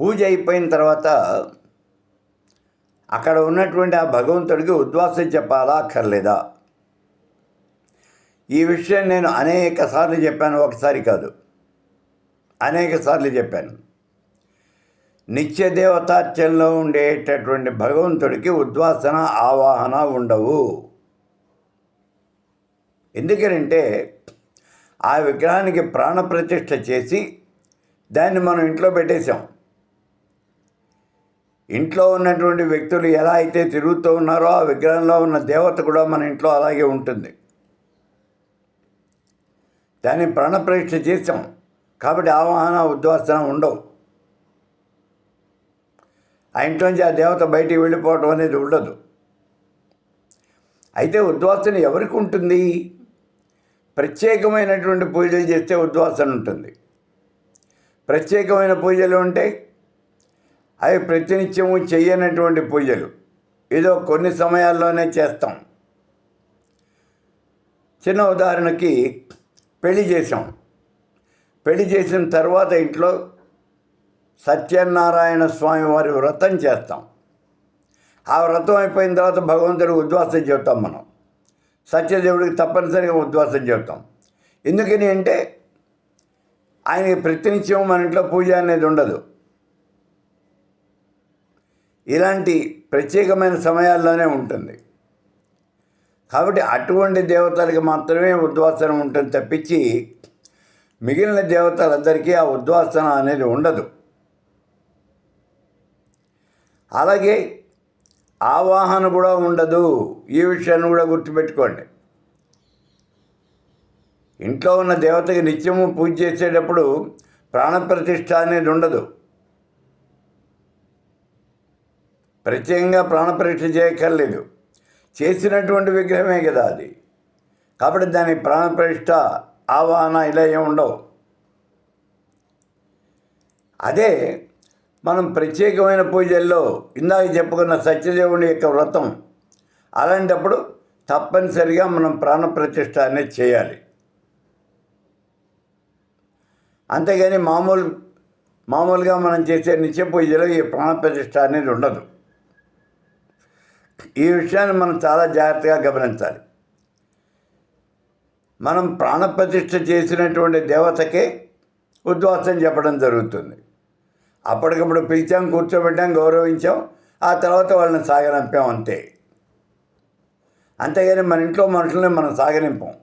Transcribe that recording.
పూజ అయిపోయిన తర్వాత అక్కడ ఉన్నటువంటి ఆ భగవంతుడికి ఉద్వాసం చెప్పాలా అక్కర్లేదా? ఈ విషయం నేను అనేక సార్లు చెప్పాను ఒకసారి కాదు. అనేక సార్లు చెప్పాను. నిత్య దేవతార్చనలో ఉండేటటువంటి భగవంతుడికి ఉద్వాసన ఆవాహన ఉండవు. ఎందుకనంటే ఆ విగ్రహానికి ప్రాణప్రతిష్ఠ చేసి దాన్ని మనం ఇంట్లో పెట్టేశాం. ఇంట్లో ఉన్నటువంటి వ్యక్తులు ఎలా అయితే తిరుగుతూ ఉన్నారో ఆ విగ్రహంలో ఉన్న దేవత కూడా మన ఇంట్లో అలాగే ఉంటుంది. దాన్ని ప్రాణప్రతిష్ఠ చేసాం కాబట్టి ఆవాహన ఉద్వాసన ఉండవు. ఆ ఇంట్లోంచి ఆ దేవత బయటికి వెళ్ళిపోవటం అనేది ఉండదు. అయితే ఉద్వాసన ఎవరికి ఉంటుంది? ప్రత్యేకమైనటువంటి పూజలు చేస్తే ఉద్వాసన ఉంటుంది. ప్రత్యేకమైన పూజలు ఉంటే అవి ప్రతినిత్యము చేయనటువంటి పూజలు. ఏదో కొన్ని సమయాల్లోనే చేస్తాం. చిన్న ఉదాహరణకి పెళ్ళి చేసాం పెళ్ళి చేసిన తర్వాత ఇంట్లో సత్యనారాయణ స్వామి వారి వ్రతం చేస్తాం. ఆ వ్రతం అయిపోయిన తర్వాత భగవంతుడికి ఉద్వాసం చెబుతాం మనం. సత్యదేవుడికి తప్పనిసరిగా ఉద్వాసం చెబుతాం. ఎందుకని అంటే ఆయనకి ప్రతినిత్యం మన ఇంట్లో పూజ అనేది ఉండదు. ఇలాంటి ప్రత్యేకమైన సమయాల్లోనే ఉంటుంది. కాబట్టి అటువంటి దేవతలకి మాత్రమే ఉద్వాసన ఉంటుంది తప్పించి మిగిలిన దేవతలందరికీ ఆ ఉద్వాసన అనేది ఉండదు. అలాగే ఆవాహన కూడా ఉండదు. ఈ విషయాన్ని కూడా గుర్తుపెట్టుకోండి. ఇంట్లో ఉన్న దేవతకి నిత్యము పూజ చేసేటప్పుడు ప్రాణప్రతిష్ఠ అనేది ఉండదు. ప్రత్యేకంగా ప్రాణపరీక్ష చేయక్కర్లేదు. చేసినటువంటి విగ్రహమే కదా అది. కాబట్టి దాని ప్రాణప్రతిష్ట ఆవాహన ఇలా ఏమి ఉండవు. అదే మనం ప్రత్యేకమైన పూజల్లో ఇందాక చెప్పుకున్న సత్యదేవుని యొక్క వ్రతం అలాంటప్పుడు తప్పనిసరిగా మనం ప్రాణప్రతిష్ఠ అనేది చేయాలి. అంతేగాని మామూలు మామూలుగా మనం చేసే నిత్య పూజలో ఈ ప్రాణప్రతిష్ఠ అనేది ఉండదు. ఈ విషయాన్ని మనం చాలా జాగ్రత్తగా గమనించాలి. మనం ప్రాణప్రతిష్ఠ చేసినటువంటి దేవతకే ఉద్వాసం చెప్పడం జరుగుతుంది. అప్పటికప్పుడు పిలిచాం కూర్చోబెట్టాం గౌరవించాం ఆ తర్వాత వాళ్ళని సాగనంపాం అంతే. అంతేగాని మన ఇంట్లో మనుషుల్ని మనం సాగనింపాం.